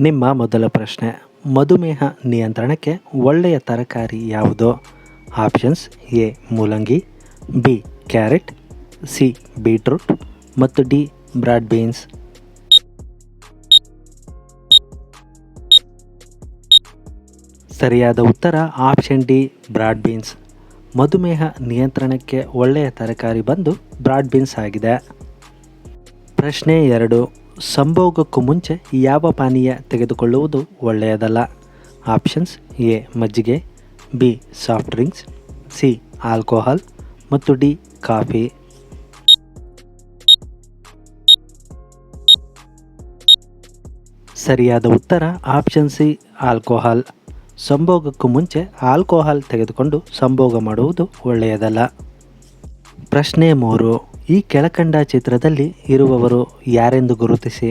ನಿಮ್ಮ ಮೊದಲ ಪ್ರಶ್ನೆ, ಮಧುಮೇಹ ನಿಯಂತ್ರಣಕ್ಕೆ ಒಳ್ಳೆಯ ತರಕಾರಿ ಯಾವುದು? ಆಪ್ಷನ್ಸ್ ಎ, ಮೂಲಂಗಿ, ಬಿ, ಕ್ಯಾರೆಟ್, ಸಿ, ಬೀಟ್ರೂಟ್, ಮತ್ತು ಡಿ, ಬ್ರಾಡ್ ಬೀನ್ಸ್. ಸರಿಯಾದ ಉತ್ತರ ಆಪ್ಷನ್ ಡಿ, ಬ್ರಾಡ್ ಬೀನ್ಸ್. ಮಧುಮೇಹ ನಿಯಂತ್ರಣಕ್ಕೆ ಒಳ್ಳೆಯ ತರಕಾರಿ ಬಂದು ಬ್ರಾಡ್ ಬೀನ್ಸ್ ಆಗಿದೆ. ಪ್ರಶ್ನೆ ಎರಡು ಸಂಭೋಗಕ್ಕೂ ಮುಂಚೆ ಯಾವ ಪಾನೀಯ ತೆಗೆದುಕೊಳ್ಳುವುದು ಒಳ್ಳೆಯದಲ್ಲ? ಆಪ್ಷನ್ಸ್ ಎ, ಮಜ್ಜಿಗೆ, B, soft drinks, C, alcohol ಮತ್ತು ಡಿ, ಕಾಫಿ. ಸರಿಯಾದ ಉತ್ತರ ಆಪ್ಷನ್ ಸಿ, ಆಲ್ಕೋಹಾಲ್. ಸಂಭೋಗಕ್ಕೂ ಮುಂಚೆ ಆಲ್ಕೋಹಾಲ್ ತೆಗೆದುಕೊಂಡು ಸಂಭೋಗ ಮಾಡುವುದು ಒಳ್ಳೆಯದಲ್ಲ. ಪ್ರಶ್ನೆ ಮೂರು. ಈ ಕೆಳಕಂಡ ಚಿತ್ರದಲ್ಲಿ ಇರುವವರು ಯಾರೆಂದು ಗುರುತಿಸಿ.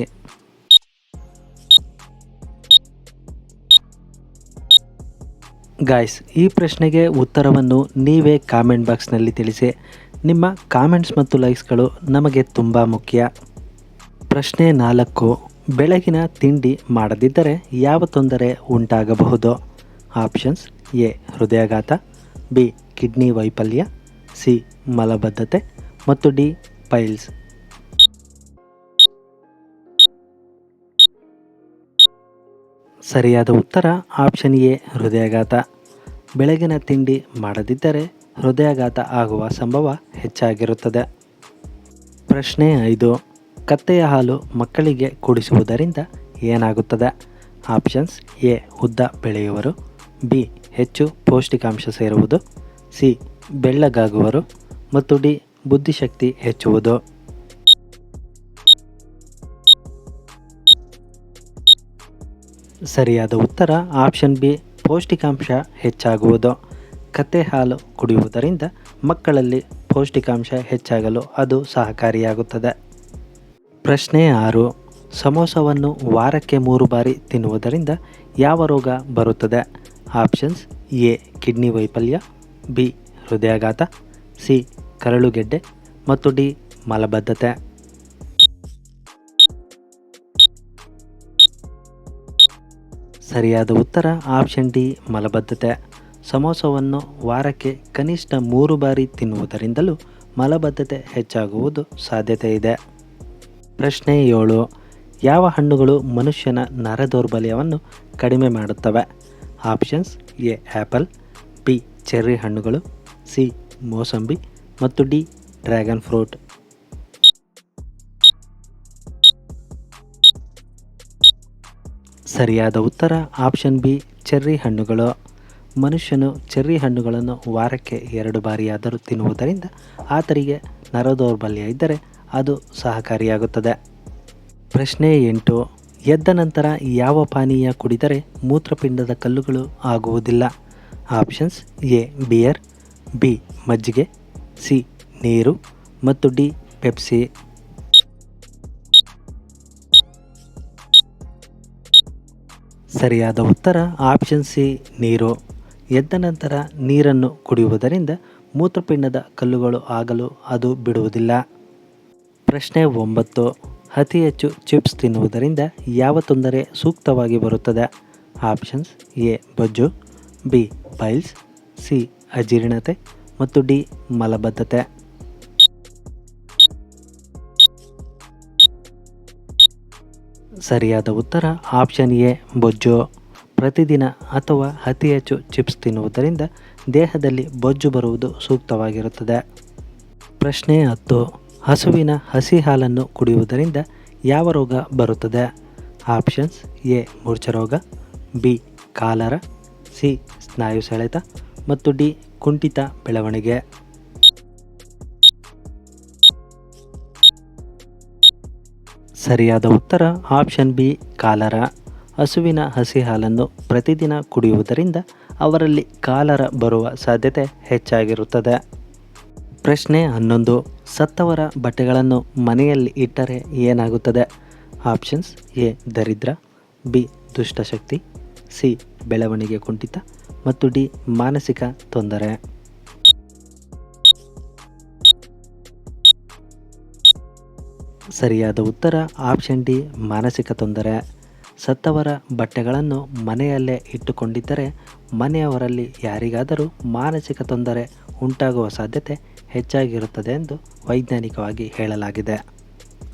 ಗಾಯ್ಸ್ ಈ ಪ್ರಶ್ನೆಗೆ ಉತ್ತರವನ್ನು ನೀವೇ ಕಾಮೆಂಟ್ ಬಾಕ್ಸ್ನಲ್ಲಿ ತಿಳಿಸಿ. ನಿಮ್ಮ ಕಾಮೆಂಟ್ಸ್ ಮತ್ತು ಲೈಕ್ಸ್ಗಳು ನಮಗೆ ತುಂಬ ಮುಖ್ಯ. ಪ್ರಶ್ನೆ ನಾಲ್ಕು, ಬೆಳಗಿನ ತಿಂಡಿ ಮಾಡದಿದ್ದರೆ ಯಾವ ತೊಂದರೆ ಉಂಟಾಗಬಹುದು? ಆಪ್ಷನ್ಸ್ ಎ, ಹೃದಯಾಘಾತ, ಬಿ, ಕಿಡ್ನಿ ವೈಫಲ್ಯ, ಸಿ, ಮಲಬದ್ಧತೆ ಮತ್ತು ಡಿ ಪೈಲ್ಸ್ ಸರಿಯಾದ ಉತ್ತರ ಆಪ್ಷನ್ ಎ, ಹೃದಯಾಘಾತ. ಬೆಳಗಿನ ತಿಂಡಿ ಮಾಡದಿದ್ದರೆ ಹೃದಯಾಘಾತ ಆಗುವ ಸಂಭವ ಹೆಚ್ಚಾಗಿರುತ್ತದೆ. ಪ್ರಶ್ನೆ ಐದು, ಕತ್ತೆಯ ಹಾಲು ಮಕ್ಕಳಿಗೆ ಕುಡಿಸುವುದರಿಂದ ಏನಾಗುತ್ತದೆ? ಆಪ್ಷನ್ಸ್ ಎ, ಉದ್ದ ಬೆಳೆಯುವರು. ಬಿ, ಹೆಚ್ಚು ಪೌಷ್ಟಿಕಾಂಶ ಸೇರುವುದು. ಸಿ, ಬೆಳ್ಳಗಾಗುವರು. ಮತ್ತು ಡಿ ಬುದ್ಧಿಶಕ್ತಿ ಹೆಚ್ಚುವುದು. ಸರಿಯಾದ ಉತ್ತರ ಆಪ್ಷನ್ ಬಿ, ಪೌಷ್ಟಿಕಾಂಶ ಹೆಚ್ಚಾಗುವುದು. ಕತ್ತೆ ಹಾಲು ಕುಡಿಯುವುದರಿಂದ ಮಕ್ಕಳಲ್ಲಿ ಪೌಷ್ಟಿಕಾಂಶ ಹೆಚ್ಚಾಗಲು ಅದು ಸಹಕಾರಿಯಾಗುತ್ತದೆ. ಪ್ರಶ್ನೆ ಆರು, ಸಮೋಸವನ್ನು ವಾರಕ್ಕೆ ಮೂರು ಬಾರಿ ತಿನ್ನುವುದರಿಂದ ಯಾವ ರೋಗ ಬರುತ್ತದೆ? ಆಪ್ಷನ್ಸ್ ಎ, ಕಿಡ್ನಿ ವೈಫಲ್ಯ, ಬಿ, ಹೃದಯಾಘಾತ, ಸಿ ಕರಳುಗೆಡ್ಡೆ ಮತ್ತು ಡಿ ಮಲಬದ್ಧತೆ. ಸರಿಯಾದ ಉತ್ತರ ಆಪ್ಷನ್ ಡಿ ಮಲಬದ್ಧತೆ. ಸಮೋಸವನ್ನು ವಾರಕ್ಕೆ ಕನಿಷ್ಠ ಮೂರು ಬಾರಿ ತಿನ್ನುವುದರಿಂದಲೂ ಮಲಬದ್ಧತೆ ಹೆಚ್ಚಾಗುವುದು ಸಾಧ್ಯತೆ ಇದೆ. ಪ್ರಶ್ನೆ ಏಳು. ಯಾವ ಹಣ್ಣುಗಳು ಮನುಷ್ಯನ ನರ ದೌರ್ಬಲ್ಯವನ್ನು ಕಡಿಮೆ ಮಾಡುತ್ತವೆ? Options A apple B cherry ಹಣ್ಣುಗಳು, ಸಿ ಮೋಸಂಬಿ ಮತ್ತು ಡಿ, ಡ್ರ್ಯಾಗನ್ ಫ್ರೂಟ್. ಸರಿಯಾದ ಉತ್ತರ, ಆಪ್ಷನ್ ಬಿ, ಚೆರ್ರಿ ಹಣ್ಣುಗಳು. ಮನುಷ್ಯನು ಚೆರ್ರಿ ಹಣ್ಣುಗಳನ್ನು ವಾರಕ್ಕೆ ಎರಡು ಬಾರಿಯಾದರೂ ತಿನ್ನುವುದರಿಂದ ಆತರಿಗೆ ನರದೌರ್ಬಲ್ಯ ಇದ್ದರೆ ಅದು ಸಹಕಾರಿಯಾಗುತ್ತದೆ. ಪ್ರಶ್ನೆ ಎಂಟು, ಎದ್ದ ನಂತರ ಯಾವ ಪಾನೀಯ ಕುಡಿದರೆ ಮೂತ್ರಪಿಂಡದ ಕಲ್ಲುಗಳು ಆಗುವುದಿಲ್ಲ? ಆಪ್ಷನ್ಸ್ ಎ, ಬಿಯರ್, ಬಿ, ಮಜ್ಜಿಗೆ ಸಿ ನೀರು ಮತ್ತು ಡಿ ಪೆಪ್ಸಿ. ಸರಿಯಾದ ಉತ್ತರ ಆಪ್ಷನ್ ಸಿ ನೀರು. ಎದ್ದ ನಂತರ ನೀರನ್ನು ಕುಡಿಯುವುದರಿಂದ ಮೂತ್ರಪಿಂಡದ ಕಲ್ಲುಗಳು ಆಗಲು ಅದು ಬಿಡುವುದಿಲ್ಲ. ಪ್ರಶ್ನೆ ಒಂಬತ್ತು. ಅತಿ ಹೆಚ್ಚು ಚಿಪ್ಸ್ ತಿನ್ನುವುದರಿಂದ ಯಾವ ತೊಂದರೆ ಸೂಕ್ತವಾಗಿ ಬರುತ್ತದೆ? ಆಪ್ಷನ್ಸ್ ಎ, ಬೊಜ್ಜು, ಬಿ, ಪೈಲ್ಸ್, ಸಿ, ಅಜೀರ್ಣತೆ ಮತ್ತು ಡಿ ಮಲಬದ್ಧತೆ. ಸರಿಯಾದ ಉತ್ತರ ಆಪ್ಷನ್ ಎ, ಬೊಜ್ಜು. ಪ್ರತಿದಿನ ಅಥವಾ ಅತಿ ಹೆಚ್ಚು ಚಿಪ್ಸ್ ತಿನ್ನುವುದರಿಂದ ದೇಹದಲ್ಲಿ ಬೊಜ್ಜು ಬರುವುದು ಸೂಕ್ತವಾಗಿರುತ್ತದೆ. ಪ್ರಶ್ನೆ ಹತ್ತು, ಹಸುವಿನ ಹಸಿ ಹಾಲನ್ನು ಕುಡಿಯುವುದರಿಂದ ಯಾವ ರೋಗ ಬರುತ್ತದೆ? ಆಪ್ಷನ್ಸ್ ಎ, ಮೂರ್ಛರೋಗ, ಬಿ, ಕಾಲರ, ಸಿ, ಸ್ನಾಯು ಸೆಳೆತ ಮತ್ತು ಡಿ ಕುಂಠಿತ ಬೆಳವಣಿಗೆ. ಸರಿಯಾದ ಉತ್ತರ ಆಪ್ಷನ್ ಬಿ, ಕಾಲರ. ಹಸುವಿನ ಹಸಿ ಹಾಲನ್ನು ಪ್ರತಿದಿನ ಕುಡಿಯುವುದರಿಂದ ಅವರಲ್ಲಿ ಕಾಲರ ಬರುವ ಸಾಧ್ಯತೆ ಹೆಚ್ಚಾಗಿರುತ್ತದೆ. ಪ್ರಶ್ನೆ ಹನ್ನೊಂದು, ಸತ್ತವರ ಬಟ್ಟೆಗಳನ್ನು ಮನೆಯಲ್ಲಿ ಇಟ್ಟರೆ ಏನಾಗುತ್ತದೆ? ಆಪ್ಷನ್ಸ್ ಎ, ದರಿದ್ರ, ಬಿ, ದುಷ್ಟಶಕ್ತಿ, ಸಿ, ಬೆಳವಣಿಗೆ ಕುಂಠಿತ ಮತ್ತು ಡಿ, ಮಾನಸಿಕ ತೊಂದರೆ. ಸರಿಯಾದ ಉತ್ತರ, ಆಪ್ಷನ್ ಡಿ, ಮಾನಸಿಕ ತೊಂದರೆ. ಸತ್ತವರ ಬಟ್ಟೆಗಳನ್ನು ಮನೆಯಲ್ಲೇ ಇಟ್ಟುಕೊಂಡಿದ್ದರೆ ಮನೆಯವರಲ್ಲಿ ಯಾರಿಗಾದರೂ ಮಾನಸಿಕ ತೊಂದರೆ ಉಂಟಾಗುವ ಸಾಧ್ಯತೆ ಹೆಚ್ಚಾಗಿರುತ್ತದೆ ಎಂದು ವೈಜ್ಞಾನಿಕವಾಗಿ ಹೇಳಲಾಗಿದೆ.